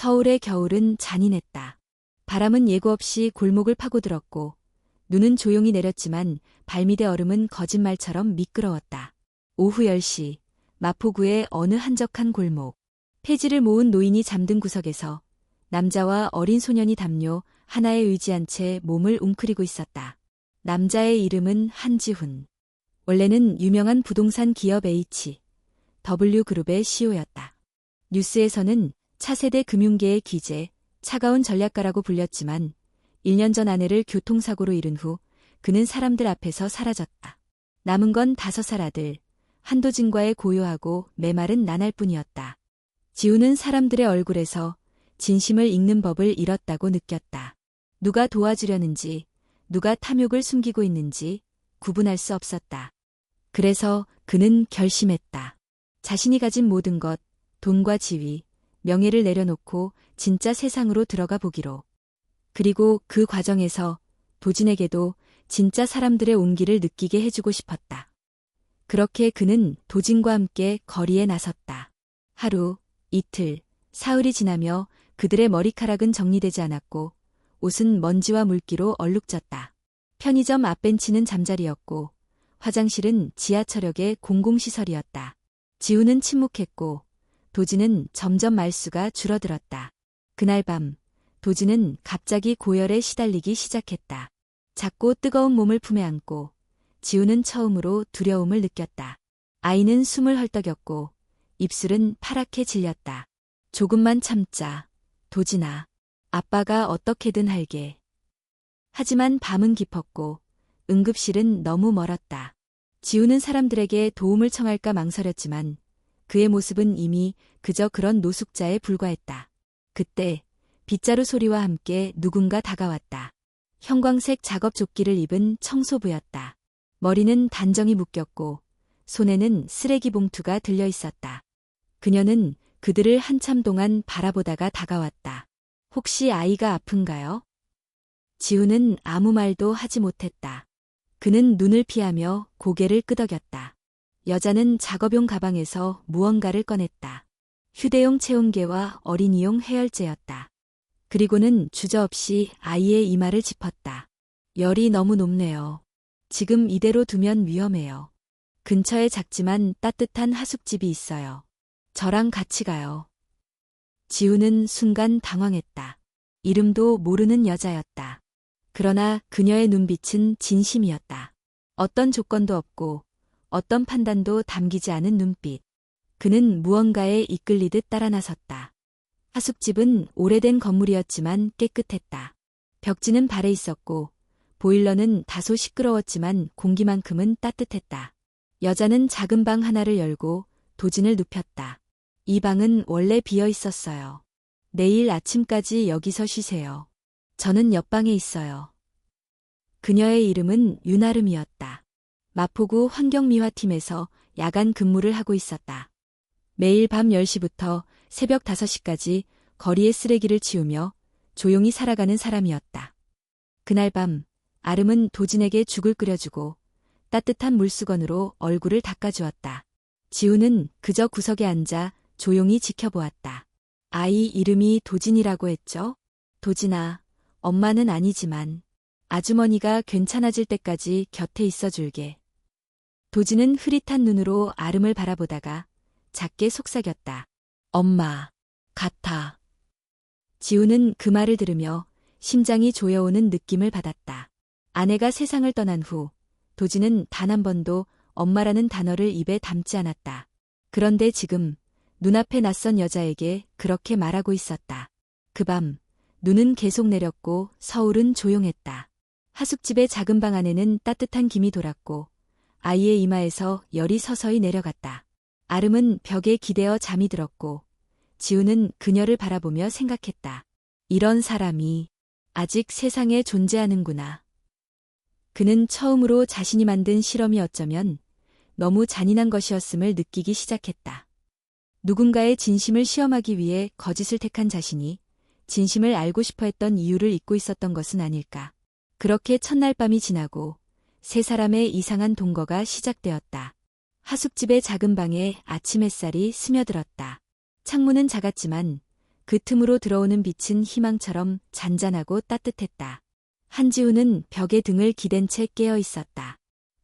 서울의 겨울은 잔인했다. 바람은 예고 없이 골목을 파고들었고 눈은 조용히 내렸지만 발밑의 얼음은 거짓말처럼 미끄러웠다. 오후 10시 마포구의 어느 한적한 골목. 폐지를 모은 노인이 잠든 구석에서 남자와 어린 소년이 담요 하나에 의지한 채 몸을 웅크리고 있었다. 남자의 이름은 한지훈. 원래는 유명한 부동산 기업 H, W그룹의 CEO였다. 뉴스에서는 차세대 금융계의 기재, 차가운 전략가라고 불렸지만 1년 전 아내를 교통사고로 잃은 후 그는 사람들 앞에서 사라졌다. 남은 건 다섯 살 아들, 한도진과의 고요하고 메마른 나날뿐이었다. 지우는 사람들의 얼굴에서 진심을 읽는 법을 잃었다고 느꼈다. 누가 도와주려는지, 누가 탐욕을 숨기고 있는지 구분할 수 없었다. 그래서 그는 결심했다. 자신이 가진 모든 것, 돈과 지위, 명예를 내려놓고 진짜 세상으로 들어가 보기로. 그리고 그 과정에서 도진에게도 진짜 사람들의 온기를 느끼게 해주고 싶었다. 그렇게 그는 도진과 함께 거리에 나섰다. 하루, 이틀, 사흘이 지나며 그들의 머리카락은 정리되지 않았고 옷은 먼지와 물기로 얼룩졌다. 편의점 앞벤치는 잠자리였고 화장실은 지하철역의 공공시설이었다. 지우는 침묵했고 도지는 점점 말수가 줄어들었다. 그날 밤 도지는 갑자기 고열에 시달리기 시작했다. 작고 뜨거운 몸을 품에 안고 지우는 처음으로 두려움을 느꼈다. 아이는 숨을 헐떡였고 입술은 파랗게 질렸다. 조금만 참자. 도진아. 아빠가 어떻게든 할게. 하지만 밤은 깊었고 응급실은 너무 멀었다. 지우는 사람들에게 도움을 청할까 망설였지만 그의 모습은 이미 그저 그런 노숙자에 불과했다. 그때 빗자루 소리와 함께 누군가 다가왔다. 형광색 작업 조끼를 입은 청소부였다. 머리는 단정히 묶였고 손에는 쓰레기 봉투가 들려 있었다. 그녀는 그들을 한참 동안 바라보다가 다가왔다. 혹시 아이가 아픈가요? 지우는 아무 말도 하지 못했다. 그는 눈을 피하며 고개를 끄덕였다. 여자는 작업용 가방에서 무언가를 꺼냈다. 휴대용 체온계와 어린이용 해열제였다. 그리고는 주저없이 아이의 이마를 짚었다. 열이 너무 높네요. 지금 이대로 두면 위험해요. 근처에 작지만 따뜻한 하숙집이 있어요. 저랑 같이 가요. 지우는 순간 당황했다. 이름도 모르는 여자였다. 그러나 그녀의 눈빛은 진심이었다. 어떤 조건도 없고 어떤 판단도 담기지 않은 눈빛. 그는 무언가에 이끌리듯 따라 나섰다. 하숙집은 오래된 건물이었지만 깨끗했다. 벽지는 발에 있었고 보일러는 다소 시끄러웠지만 공기만큼은 따뜻했다. 여자는 작은 방 하나를 열고 도진을 눕혔다. 이 방은 원래 비어 있었어요. 내일 아침까지 여기서 쉬세요. 저는 옆방에 있어요. 그녀의 이름은 윤아름이었다. 마포구 환경미화팀에서 야간 근무를 하고 있었다. 매일 밤 10시부터 새벽 5시까지 거리의 쓰레기를 치우며 조용히 살아가는 사람이었다. 그날 밤 아름은 도진에게 죽을 끓여주고 따뜻한 물수건으로 얼굴을 닦아주었다. 지우는 그저 구석에 앉아 조용히 지켜보았다. 아이 이름이 도진이라고 했죠? 도진아, 엄마는 아니지만 아주머니가 괜찮아질 때까지 곁에 있어 줄게. 도진은 흐릿한 눈으로 아름을 바라보다가 작게 속삭였다. 엄마, 같아. 지우는 그 말을 들으며 심장이 조여오는 느낌을 받았다. 아내가 세상을 떠난 후 도진은 단한 번도 엄마라는 단어를 입에 담지 않았다. 그런데 지금 눈앞에 낯선 여자에게 그렇게 말하고 있었다. 그 밤 눈은 계속 내렸고 서울은 조용했다. 하숙집의 작은 방 안에는 따뜻한 김이 돌았고 아이의 이마에서 열이 서서히 내려갔다. 아름은 벽에 기대어 잠이 들었고 지우는 그녀를 바라보며 생각했다. 이런 사람이 아직 세상에 존재하는구나. 그는 처음으로 자신이 만든 실험이 어쩌면 너무 잔인한 것이었음을 느끼기 시작했다. 누군가의 진심을 시험하기 위해 거짓을 택한 자신이 진심을 알고 싶어 했던 이유를 잊고 있었던 것은 아닐까. 그렇게 첫날 밤이 지나고 세 사람의 이상한 동거가 시작되었다. 하숙집의 작은 방에 아침 햇살이 스며들었다. 창문은 작았지만 그 틈으로 들어오는 빛은 희망처럼 잔잔하고 따뜻했다. 한지우는 벽에 등을 기댄 채 깨어 있었다.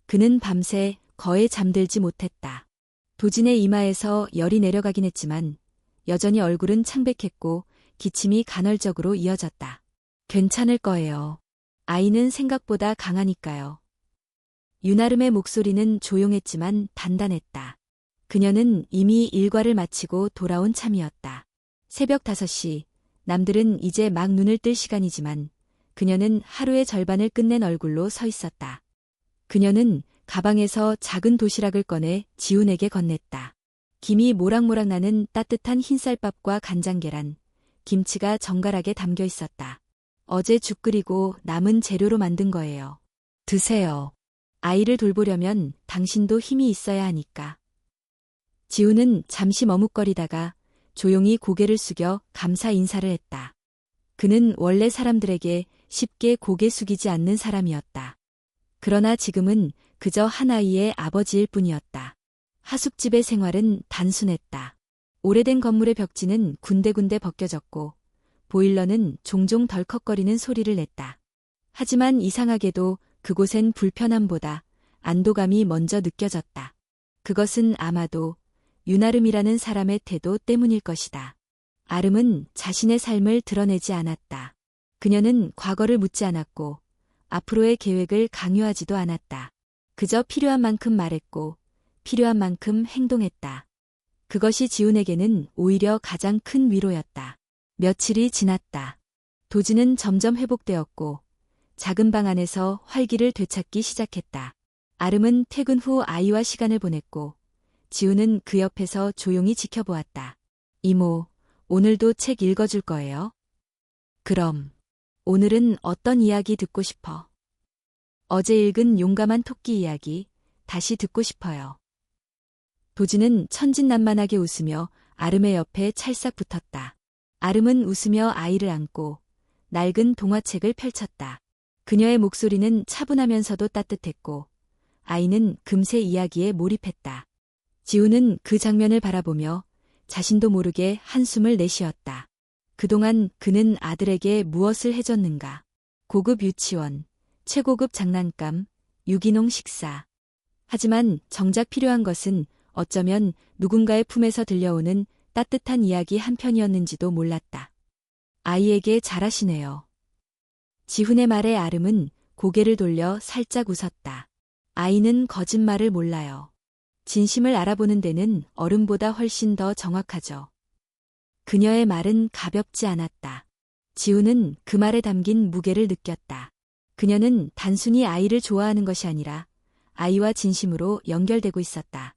그는 밤새 거에 잠들지 못했다. 도진의 이마에서 열이 내려가긴 했지만 여전히 얼굴은 창백했고 기침이 간헐적으로 이어졌다. 괜찮을 거예요. 아이는 생각보다 강하니까요. 유나름의 목소리는 조용했지만 단단했다. 그녀는 이미 일과를 마치고 돌아온 참이었다. 새벽 5시, 남들은 이제 막 눈을 뜰 시간이지만 그녀는 하루의 절반을 끝낸 얼굴로 서 있었다. 그녀는 가방에서 작은 도시락을 꺼내 지훈에게 건넸다. 김이 모락모락 나는 따뜻한 흰쌀밥과 간장계란, 김치가 정갈하게 담겨 있었다. 어제 죽 끓이고 남은 재료로 만든 거예요. 드세요. 아이를 돌보려면 당신도 힘이 있어야 하니까. 지훈은 잠시 머뭇거리다가 조용히 고개를 숙여 감사 인사를 했다. 그는 원래 사람들에게 쉽게 고개 숙이지 않는 사람이었다. 그러나 지금은 그저 한 아이의 아버지일 뿐이었다. 하숙집의 생활은 단순했다. 오래된 건물의 벽지는 군데군데 벗겨졌고 보일러는 종종 덜컥거리는 소리를 냈다. 하지만 이상하게도 그곳엔 불편함보다 안도감이 먼저 느껴졌다. 그것은 아마도 윤아름이라는 사람의 태도 때문일 것이다. 아름은 자신의 삶을 드러내지 않았다. 그녀는 과거를 묻지 않았고 앞으로의 계획을 강요하지도 않았다. 그저 필요한 만큼 말했고 필요한 만큼 행동했다. 그것이 지훈에게는 오히려 가장 큰 위로였다. 며칠이 지났다. 도지는 점점 회복되었고 작은 방 안에서 활기를 되찾기 시작했다. 아름은 퇴근 후 아이와 시간을 보냈고 지우는 그 옆에서 조용히 지켜보았다. 이모, 오늘도 책 읽어줄 거예요? 그럼, 오늘은 어떤 이야기 듣고 싶어? 어제 읽은 용감한 토끼 이야기, 다시 듣고 싶어요. 도지는 천진난만하게 웃으며 아름의 옆에 찰싹 붙었다. 아름은 웃으며 아이를 안고 낡은 동화책을 펼쳤다. 그녀의 목소리는 차분하면서도 따뜻했고 아이는 금세 이야기에 몰입했다. 지우는 그 장면을 바라보며 자신도 모르게 한숨을 내쉬었다. 그동안 그는 아들에게 무엇을 해줬는가? 고급 유치원, 최고급 장난감, 유기농 식사. 하지만 정작 필요한 것은 어쩌면 누군가의 품에서 들려오는 따뜻한 이야기 한 편이었는지도 몰랐다. 아이에게 잘하시네요. 지훈의 말에 아름은 고개를 돌려 살짝 웃었다. 아이는 거짓말을 몰라요. 진심을 알아보는 데는 어른보다 훨씬 더 정확하죠. 그녀의 말은 가볍지 않았다. 지우는 그 말에 담긴 무게를 느꼈다. 그녀는 단순히 아이를 좋아하는 것이 아니라 아이와 진심으로 연결되고 있었다.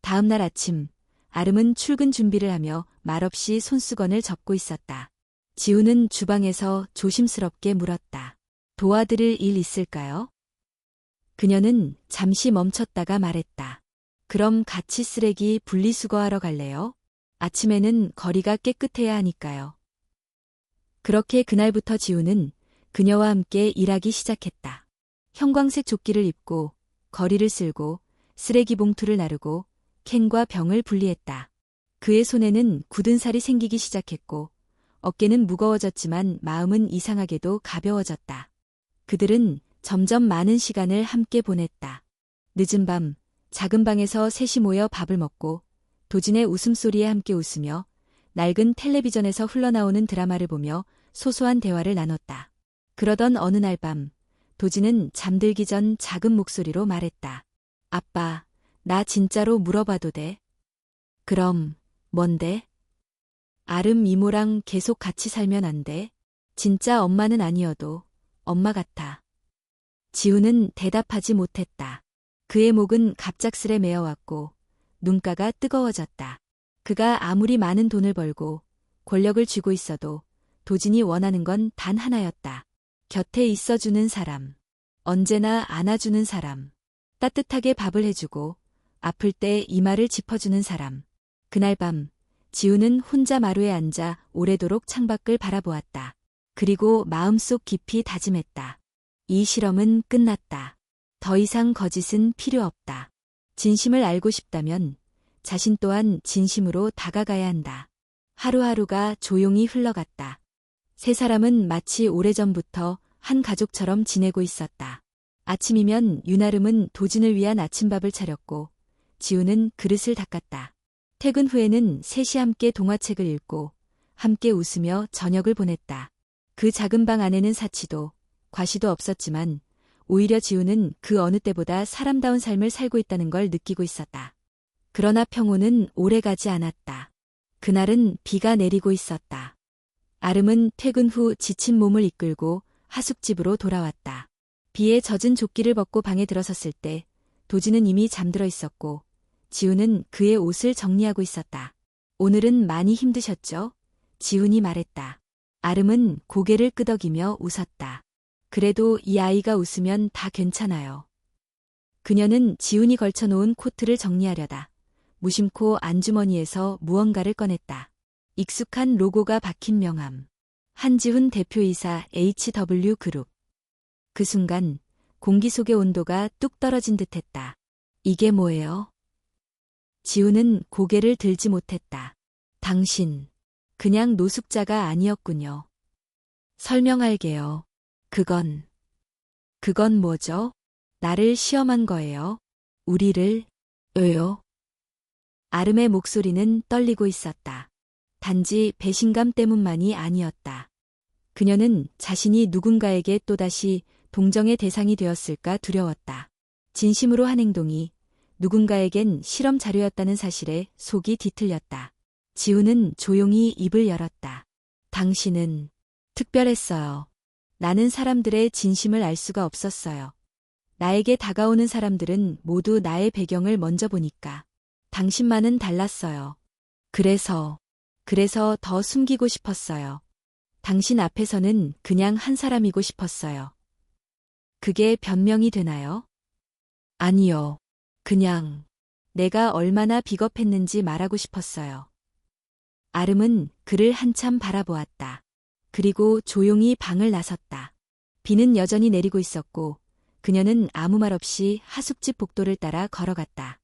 다음 날 아침, 아름은 출근 준비를 하며 말없이 손수건을 접고 있었다. 지우는 주방에서 조심스럽게 물었다. 도와드릴 일 있을까요? 그녀는 잠시 멈췄다가 말했다. 그럼 같이 쓰레기 분리수거하러 갈래요? 아침에는 거리가 깨끗해야 하니까요. 그렇게 그날부터 지우는 그녀와 함께 일하기 시작했다. 형광색 조끼를 입고 거리를 쓸고 쓰레기 봉투를 나르고 캔과 병을 분리했다. 그의 손에는 굳은 살이 생기기 시작했고 어깨는 무거워졌지만 마음은 이상하게도 가벼워졌다. 그들은 점점 많은 시간을 함께 보냈다. 늦은 밤 작은 방에서 셋이 모여 밥을 먹고 도진의 웃음소리에 함께 웃으며 낡은 텔레비전에서 흘러나오는 드라마를 보며 소소한 대화를 나눴다. 그러던 어느 날 밤, 도진은 잠들기 전 작은 목소리로 말했다. 아빠, 나 진짜로 물어봐도 돼? 그럼, 뭔데? 아름 이모랑 계속 같이 살면 안 돼? 진짜 엄마는 아니어도 엄마 같아. 지우는 대답하지 못했다. 그의 목은 갑작스레 메어왔고 눈가가 뜨거워졌다. 그가 아무리 많은 돈을 벌고 권력을 쥐고 있어도 도진이 원하는 건 단 하나였다. 곁에 있어주는 사람. 언제나 안아주는 사람. 따뜻하게 밥을 해주고 아플 때 이마를 짚어주는 사람. 그날 밤 지우는 혼자 마루에 앉아 오래도록 창밖을 바라보았다. 그리고 마음속 깊이 다짐했다. 이 실험은 끝났다. 더 이상 거짓은 필요 없다. 진심을 알고 싶다면 자신 또한 진심으로 다가가야 한다. 하루하루가 조용히 흘러갔다. 세 사람은 마치 오래전부터 한 가족처럼 지내고 있었다. 아침이면 윤아름은 도진을 위한 아침밥을 차렸고 지우는 그릇을 닦았다. 퇴근 후에는 셋이 함께 동화책을 읽고 함께 웃으며 저녁을 보냈다. 그 작은 방 안에는 사치도 과시도 없었지만 오히려 지우는 그 어느 때보다 사람다운 삶을 살고 있다는 걸 느끼고 있었다. 그러나 평온은 오래가지 않았다. 그날은 비가 내리고 있었다. 아름은 퇴근 후 지친 몸을 이끌고 하숙집으로 돌아왔다. 비에 젖은 조끼를 벗고 방에 들어섰을 때 도지는 이미 잠들어 있었고 지우는 그의 옷을 정리하고 있었다. 오늘은 많이 힘드셨죠? 지훈이 말했다. 아름은 고개를 끄덕이며 웃었다. 그래도 이 아이가 웃으면 다 괜찮아요. 그녀는 지훈이 걸쳐놓은 코트를 정리하려다 무심코 안주머니에서 무언가를 꺼냈다. 익숙한 로고가 박힌 명함. 한지훈 대표이사 HW 그룹. 그 순간 공기 속의 온도가 뚝 떨어진 듯 했다. 이게 뭐예요? 지훈은 고개를 들지 못했다. 당신, 그냥 노숙자가 아니었군요. 설명할게요. 그건, 그건 뭐죠? 나를 시험한 거예요. 우리를, 왜요? 아름의 목소리는 떨리고 있었다. 단지 배신감 때문만이 아니었다. 그녀는 자신이 누군가에게 또다시 동정의 대상이 되었을까 두려웠다. 진심으로 한 행동이 누군가에겐 실험 자료였다는 사실에 속이 뒤틀렸다. 지우는 조용히 입을 열었다. 당신은 특별했어요. 나는 사람들의 진심을 알 수가 없었어요. 나에게 다가오는 사람들은 모두 나의 배경을 먼저 보니까. 당신만은 달랐어요. 그래서, 그래서 더 숨기고 싶었어요. 당신 앞에서는 그냥 한 사람이고 싶었어요. 그게 변명이 되나요? 아니요. 그냥 내가 얼마나 비겁했는지 말하고 싶었어요. 아름은 그를 한참 바라보았다. 그리고 조용히 방을 나섰다. 비는 여전히 내리고 있었고 그녀는 아무 말 없이 하숙집 복도를 따라 걸어갔다.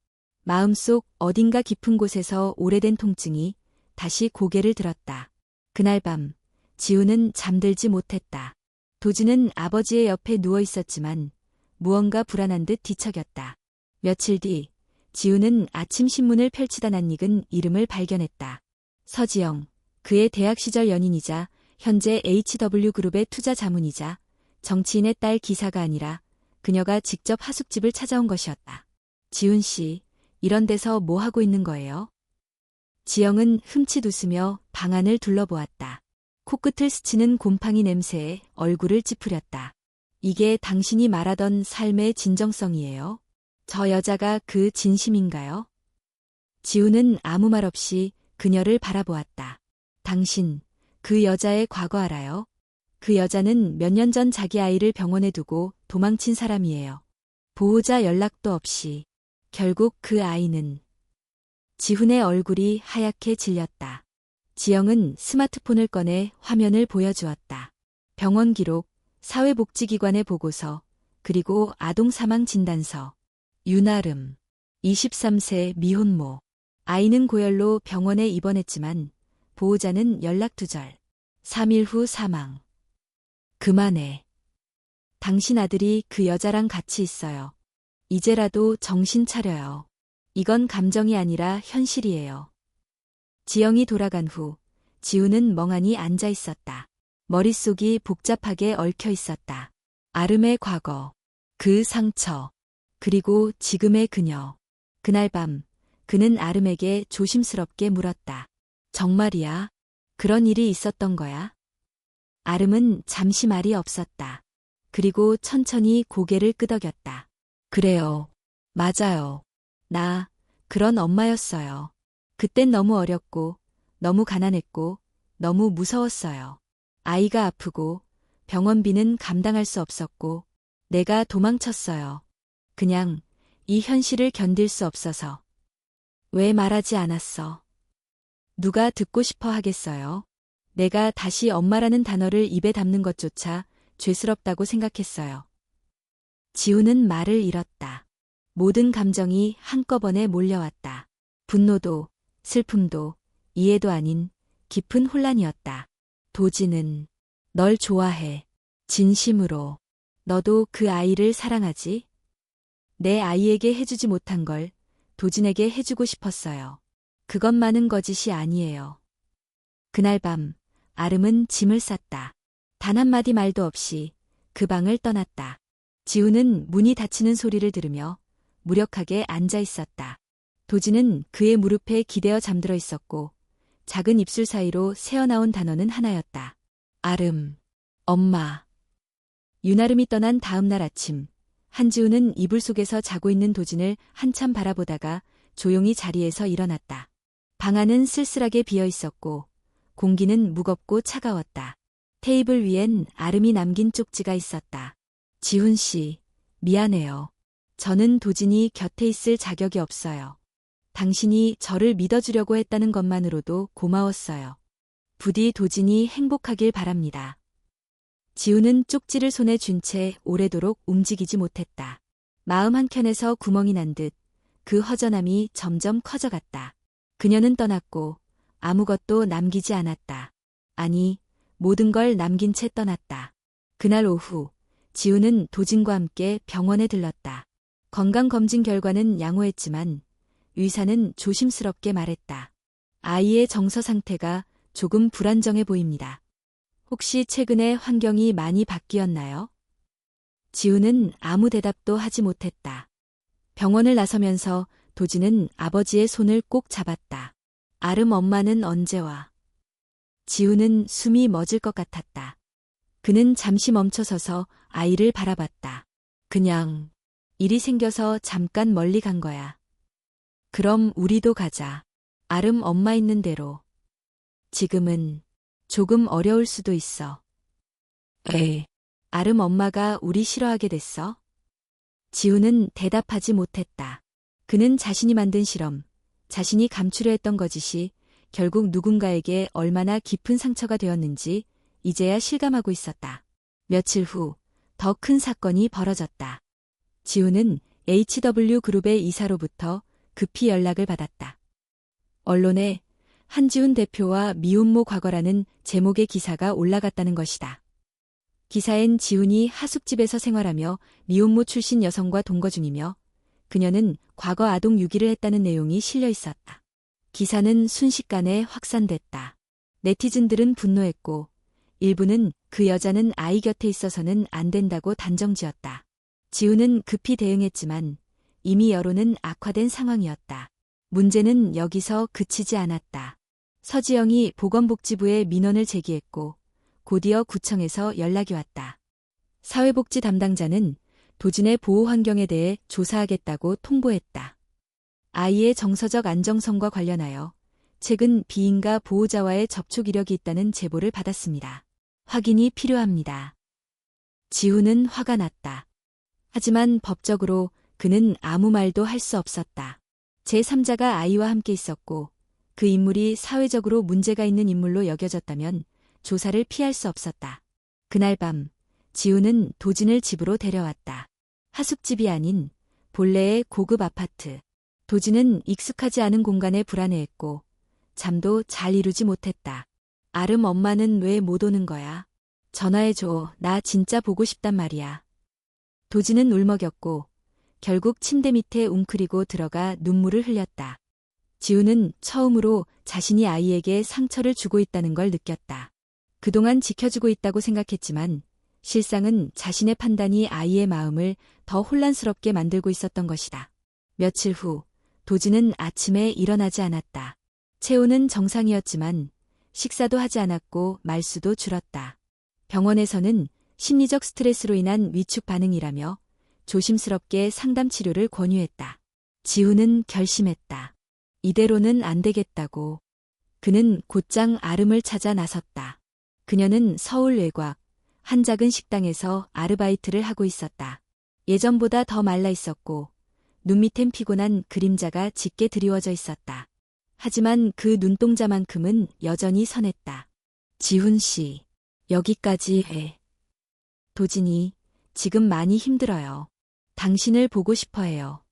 마음속 어딘가 깊은 곳에서 오래된 통증이 다시 고개를 들었다. 그날 밤 지우는 잠들지 못했다. 도지는 아버지의 옆에 누워 있었지만 무언가 불안한 듯 뒤척였다. 며칠 뒤 지우는 아침 신문을 펼치다 낯익은 이름을 발견했다. 서지영, 그의 대학 시절 연인이자 현재 HW그룹의 투자 자문이자 정치인의 딸 기사가 아니라 그녀가 직접 하숙집을 찾아온 것이었다. 지훈 씨, 이런 데서 뭐 하고 있는 거예요? 지영은 흠칫 웃으며 방 안을 둘러보았다. 코끝을 스치는 곰팡이 냄새에 얼굴을 찌푸렸다. 이게 당신이 말하던 삶의 진정성이에요? 저 여자가 그 진심인가요? 지우는 아무 말 없이 그녀를 바라보았다. 당신, 그 여자의 과거 알아요? 그 여자는 몇 년 전 자기 아이를 병원에 두고 도망친 사람이에요. 보호자 연락도 없이. 결국 그 아이는 지훈의 얼굴이 하얗게 질렸다. 지영은 스마트폰을 꺼내 화면을 보여주었다. 병원 기록, 사회복지기관의 보고서, 그리고 아동 사망 진단서. 윤아름, 23세 미혼모. 아이는 고열로 병원에 입원했지만 보호자는 연락 두절. 3일 후 사망. 그만해. 당신 아들이 그 여자랑 같이 있어요. 이제라도 정신 차려요. 이건 감정이 아니라 현실이에요. 지영이 돌아간 후 지우는 멍하니 앉아 있었다. 머릿속이 복잡하게 얽혀 있었다. 아름의 과거, 그 상처, 그리고 지금의 그녀. 그날 밤 그는 아름에게 조심스럽게 물었다. 정말이야? 그런 일이 있었던 거야? 아름은 잠시 말이 없었다. 그리고 천천히 고개를 끄덕였다. 그래요. 맞아요. 나 그런 엄마였어요. 그땐 너무 어렸고, 너무 가난했고, 너무 무서웠어요. 아이가 아프고, 병원비는 감당할 수 없었고, 내가 도망쳤어요. 그냥 이 현실을 견딜 수 없어서. 왜 말하지 않았어? 누가 듣고 싶어 하겠어요? 내가 다시 엄마라는 단어를 입에 담는 것조차 죄스럽다고 생각했어요. 지우는 말을 잃었다. 모든 감정이 한꺼번에 몰려왔다. 분노도, 슬픔도, 이해도 아닌 깊은 혼란이었다. 도지는 널 좋아해. 진심으로. 너도 그 아이를 사랑하지? 내 아이에게 해주지 못한 걸 도진에게 해주고 싶었어요. 그것만은 거짓이 아니에요. 그날 밤, 아름은 짐을 쌌다. 단 한마디 말도 없이 그 방을 떠났다. 지우는 문이 닫히는 소리를 들으며 무력하게 앉아 있었다. 도진은 그의 무릎에 기대어 잠들어 있었고 작은 입술 사이로 새어나온 단어는 하나였다. 아름, 엄마. 윤아름이 떠난 다음 날 아침, 한지우는 이불 속에서 자고 있는 도진을 한참 바라보다가 조용히 자리에서 일어났다. 방 안은 쓸쓸하게 비어 있었고 공기는 무겁고 차가웠다. 테이블 위엔 아름이 남긴 쪽지가 있었다. 지훈 씨, 미안해요. 저는 도진이 곁에 있을 자격이 없어요. 당신이 저를 믿어주려고 했다는 것만으로도 고마웠어요. 부디 도진이 행복하길 바랍니다. 지우는 쪽지를 손에 쥔 채 오래도록 움직이지 못했다. 마음 한켠에서 구멍이 난 듯 그 허전함이 점점 커져갔다. 그녀는 떠났고 아무것도 남기지 않았다. 아니, 모든 걸 남긴 채 떠났다. 그날 오후, 지우는 도진과 함께 병원에 들렀다. 건강검진 결과는 양호했지만 의사는 조심스럽게 말했다. 아이의 정서 상태가 조금 불안정해 보입니다. 혹시 최근에 환경이 많이 바뀌었나요? 지우는 아무 대답도 하지 못했다. 병원을 나서면서 도지는 아버지의 손을 꼭 잡았다. 아름 엄마는 언제 와? 지우는 숨이 멎을 것 같았다. 그는 잠시 멈춰서서 아이를 바라봤다. 그냥 일이 생겨서 잠깐 멀리 간 거야. 그럼 우리도 가자. 아름 엄마 있는 대로. 지금은 조금 어려울 수도 있어. 에. 아름 엄마가 우리 싫어하게 됐어? 지우는 대답하지 못했다. 그는 자신이 만든 실험, 자신이 감추려 했던 거짓이 결국 누군가에게 얼마나 깊은 상처가 되었는지 이제야 실감하고 있었다. 며칠 후 더 큰 사건이 벌어졌다. 지우는 HW 그룹의 이사로부터 급히 연락을 받았다. 언론에 한지훈 대표와 미혼모 과거라는 제목의 기사가 올라갔다는 것이다. 기사엔 지훈이 하숙집에서 생활하며 미혼모 출신 여성과 동거 중이며 그녀는 과거 아동 유기를 했다는 내용이 실려 있었다. 기사는 순식간에 확산됐다. 네티즌들은 분노했고 일부는 그 여자는 아이 곁에 있어서는 안 된다고 단정지었다. 지훈은 급히 대응했지만 이미 여론은 악화된 상황이었다. 문제는 여기서 그치지 않았다. 서지영이 보건복지부에 민원을 제기했고 곧이어 구청에서 연락이 왔다. 사회복지 담당자는 도진의 보호 환경에 대해 조사하겠다고 통보했다. 아이의 정서적 안정성과 관련하여 최근 비인가 보호자와의 접촉 이력이 있다는 제보를 받았습니다. 확인이 필요합니다. 지훈은 화가 났다. 하지만 법적으로 그는 아무 말도 할 수 없었다. 제3자가 아이와 함께 있었고 그 인물이 사회적으로 문제가 있는 인물로 여겨졌다면 조사를 피할 수 없었다. 그날 밤 지우는 도진을 집으로 데려왔다. 하숙집이 아닌 본래의 고급 아파트. 도진은 익숙하지 않은 공간에 불안해했고 잠도 잘 이루지 못했다. 아름 엄마는 왜 못 오는 거야? 전화해줘. 나 진짜 보고 싶단 말이야. 도진은 울먹였고 결국 침대 밑에 웅크리고 들어가 눈물을 흘렸다. 지우는 처음으로 자신이 아이에게 상처를 주고 있다는 걸 느꼈다. 그동안 지켜주고 있다고 생각했지만 실상은 자신의 판단이 아이의 마음을 더 혼란스럽게 만들고 있었던 것이다. 며칠 후 도지는 아침에 일어나지 않았다. 체온은 정상이었지만 식사도 하지 않았고 말수도 줄었다. 병원에서는 심리적 스트레스로 인한 위축 반응이라며 조심스럽게 상담 치료를 권유했다. 지우는 결심했다. 이대로는 안 되겠다고. 그는 곧장 아름을 찾아 나섰다. 그녀는 서울 외곽, 한 작은 식당에서 아르바이트를 하고 있었다. 예전보다 더 말라 있었고, 눈 밑엔 피곤한 그림자가 짙게 드리워져 있었다. 하지만 그 눈동자만큼은 여전히 선했다. 지훈 씨, 여기까지 해. 도진이 지금 많이 힘들어요. 당신을 보고 싶어 해요.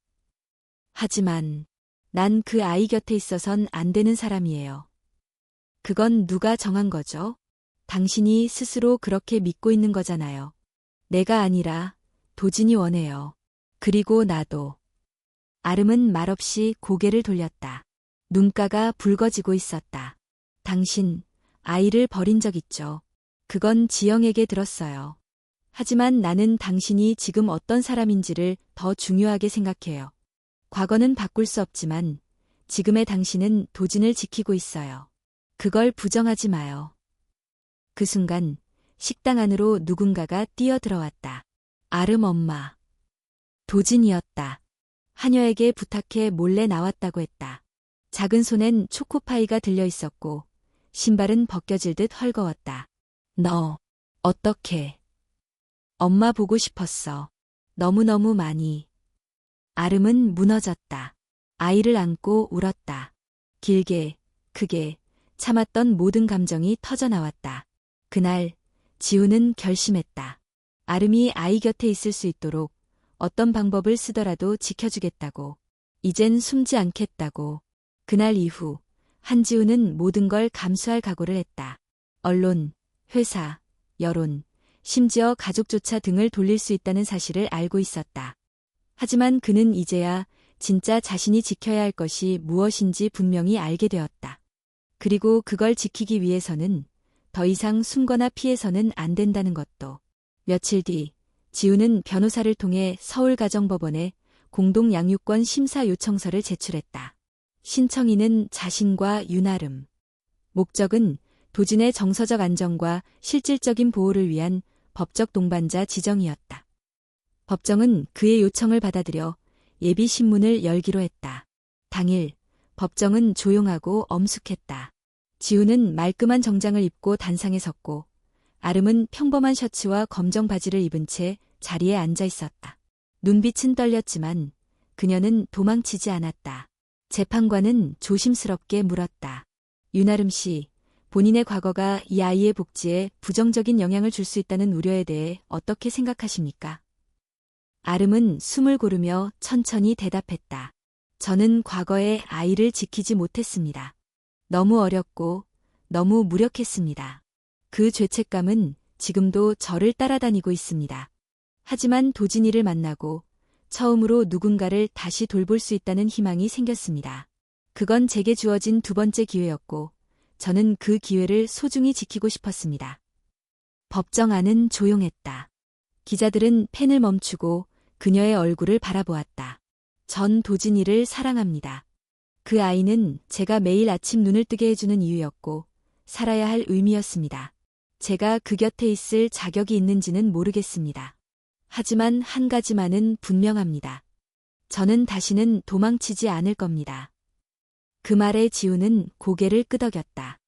하지만 난 그 아이 곁에 있어선 안 되는 사람이에요. 그건 누가 정한 거죠? 당신이 스스로 그렇게 믿고 있는 거잖아요. 내가 아니라 도진이 원해요. 그리고 나도. 아름은 말없이 고개를 돌렸다. 눈가가 붉어지고 있었다. 당신, 아이를 버린 적 있죠. 그건 지영에게 들었어요. 하지만 나는 당신이 지금 어떤 사람인지를 더 중요하게 생각해요. 과거는 바꿀 수 없지만 지금의 당신은 도진을 지키고 있어요. 그걸 부정하지 마요. 그 순간 식당 안으로 누군가가 뛰어들어왔다. 아름 엄마. 도진이었다. 하녀에게 부탁해 몰래 나왔다고 했다. 작은 손엔 초코파이가 들려 있었고 신발은 벗겨질 듯 헐거웠다. 너, 어떻게? 엄마 보고 싶었어. 너무너무 많이. 아름은 무너졌다. 아이를 안고 울었다. 길게, 크게, 참았던 모든 감정이 터져나왔다. 그날, 지우는 결심했다. 아름이 아이 곁에 있을 수 있도록 어떤 방법을 쓰더라도 지켜주겠다고. 이젠 숨지 않겠다고. 그날 이후 한지우는 모든 걸 감수할 각오를 했다. 언론, 회사, 여론, 심지어 가족조차 등을 돌릴 수 있다는 사실을 알고 있었다. 하지만 그는 이제야 진짜 자신이 지켜야 할 것이 무엇인지 분명히 알게 되었다. 그리고 그걸 지키기 위해서는 더 이상 숨거나 피해서는 안 된다는 것도. 며칠 뒤 지우는 변호사를 통해 서울가정법원에 공동 양육권 심사 요청서를 제출했다. 신청인은 자신과 윤아름. 목적은 도진의 정서적 안정과 실질적인 보호를 위한 법적 동반자 지정이었다. 법정은 그의 요청을 받아들여 예비 신문을 열기로 했다. 당일 법정은 조용하고 엄숙했다. 지우는 말끔한 정장을 입고 단상에 섰고 아름은 평범한 셔츠와 검정 바지를 입은 채 자리에 앉아 있었다. 눈빛은 떨렸지만 그녀는 도망치지 않았다. 재판관은 조심스럽게 물었다. 윤아름 씨, 본인의 과거가 이 아이의 복지에 부정적인 영향을 줄 수 있다는 우려에 대해 어떻게 생각하십니까? 아름은 숨을 고르며 천천히 대답했다. 저는 과거에 아이를 지키지 못했습니다. 너무 어렸고 너무 무력했습니다. 그 죄책감은 지금도 저를 따라다니고 있습니다. 하지만 도진이를 만나고 처음으로 누군가를 다시 돌볼 수 있다는 희망이 생겼습니다. 그건 제게 주어진 두 번째 기회였고 저는 그 기회를 소중히 지키고 싶었습니다. 법정 안은 조용했다. 기자들은 펜을 멈추고 그녀의 얼굴을 바라보았다. 전 도진이를 사랑합니다. 그 아이는 제가 매일 아침 눈을 뜨게 해주는 이유였고, 살아야 할 의미였습니다. 제가 그 곁에 있을 자격이 있는지는 모르겠습니다. 하지만 한 가지만은 분명합니다. 저는 다시는 도망치지 않을 겁니다. 그 말에 지우는 고개를 끄덕였다.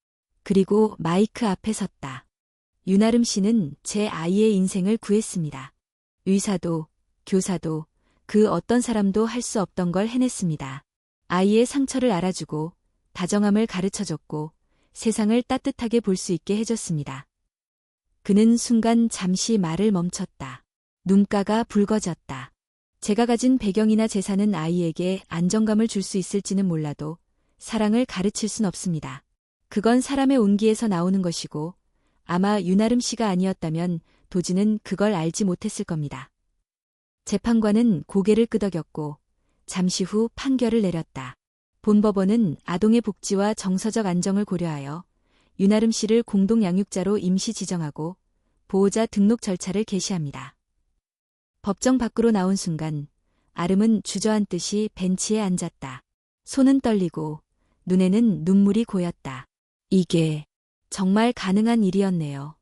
그리고 마이크 앞에 섰다. 윤아름 씨는 제 아이의 인생을 구했습니다. 의사도, 교사도, 그 어떤 사람도 할 수 없던 걸 해냈습니다. 아이의 상처를 알아주고, 다정함을 가르쳐줬고, 세상을 따뜻하게 볼 수 있게 해줬습니다. 그는 순간 잠시 말을 멈췄다. 눈가가 붉어졌다. 제가 가진 배경이나 재산은 아이에게 안정감을 줄 수 있을지는 몰라도 사랑을 가르칠 순 없습니다. 그건 사람의 온기에서 나오는 것이고 아마 윤아름 씨가 아니었다면 도지는 그걸 알지 못했을 겁니다. 재판관은 고개를 끄덕였고 잠시 후 판결을 내렸다. 본법원은 아동의 복지와 정서적 안정을 고려하여 윤아름 씨를 공동 양육자로 임시 지정하고 보호자 등록 절차를 개시합니다. 법정 밖으로 나온 순간 아름은 주저앉듯이 벤치에 앉았다. 손은 떨리고 눈에는 눈물이 고였다. 이게 정말 가능한 일이었네요.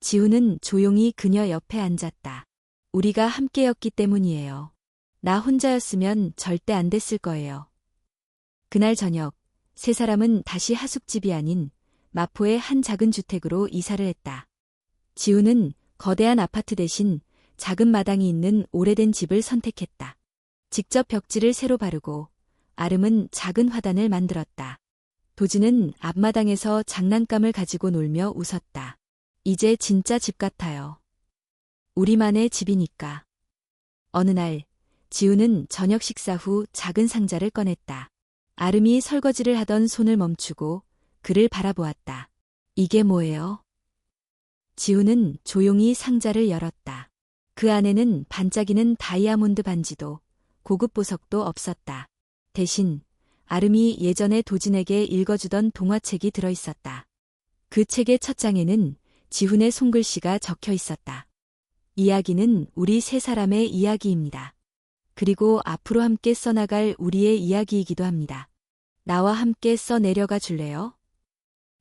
지우는 조용히 그녀 옆에 앉았다. 우리가 함께였기 때문이에요. 나 혼자였으면 절대 안 됐을 거예요. 그날 저녁, 세 사람은 다시 하숙집이 아닌 마포의 한 작은 주택으로 이사를 했다. 지우는 거대한 아파트 대신 작은 마당이 있는 오래된 집을 선택했다. 직접 벽지를 새로 바르고 아름은 작은 화단을 만들었다. 도지는 앞마당에서 장난감을 가지고 놀며 웃었다. 이제 진짜 집 같아요. 우리만의 집이니까. 어느 날, 지우는 저녁 식사 후 작은 상자를 꺼냈다. 아름이 설거지를 하던 손을 멈추고 그를 바라보았다. 이게 뭐예요? 지우는 조용히 상자를 열었다. 그 안에는 반짝이는 다이아몬드 반지도 고급 보석도 없었다. 대신 아름이 예전에 도진에게 읽어주던 동화책이 들어있었다. 그 책의 첫 장에는 지훈의 손글씨가 적혀 있었다. 이야기는 우리 세 사람의 이야기입니다. 그리고 앞으로 함께 써나갈 우리의 이야기이기도 합니다. 나와 함께 써 내려가 줄래요?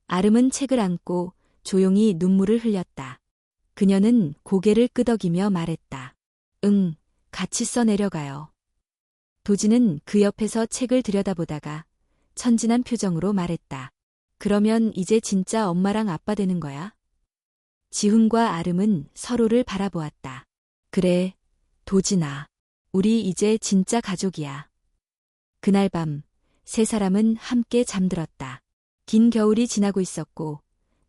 아름은 책을 안고 조용히 눈물을 흘렸다. 그녀는 고개를 끄덕이며 말했다. 응, 같이 써 내려가요. 도지는 그 옆에서 책을 들여다보다가 천진한 표정으로 말했다. 그러면 이제 진짜 엄마랑 아빠 되는 거야? 지훈과 아름은 서로를 바라보았다. 그래, 도진아. 우리 이제 진짜 가족이야. 그날 밤, 세 사람은 함께 잠들었다. 긴 겨울이 지나고 있었고,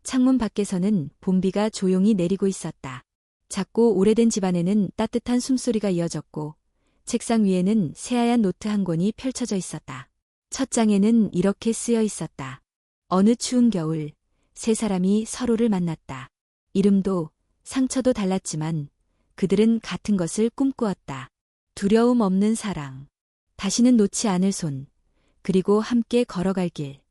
창문 밖에서는 봄비가 조용히 내리고 있었다. 작고 오래된 집안에는 따뜻한 숨소리가 이어졌고, 책상 위에는 새하얀 노트 한 권이 펼쳐져 있었다. 첫 장에는 이렇게 쓰여 있었다. 어느 추운 겨울, 세 사람이 서로를 만났다. 이름도 상처도 달랐지만 그들은 같은 것을 꿈꾸었다. 두려움 없는 사랑. 다시는 놓지 않을 손. 그리고 함께 걸어갈 길.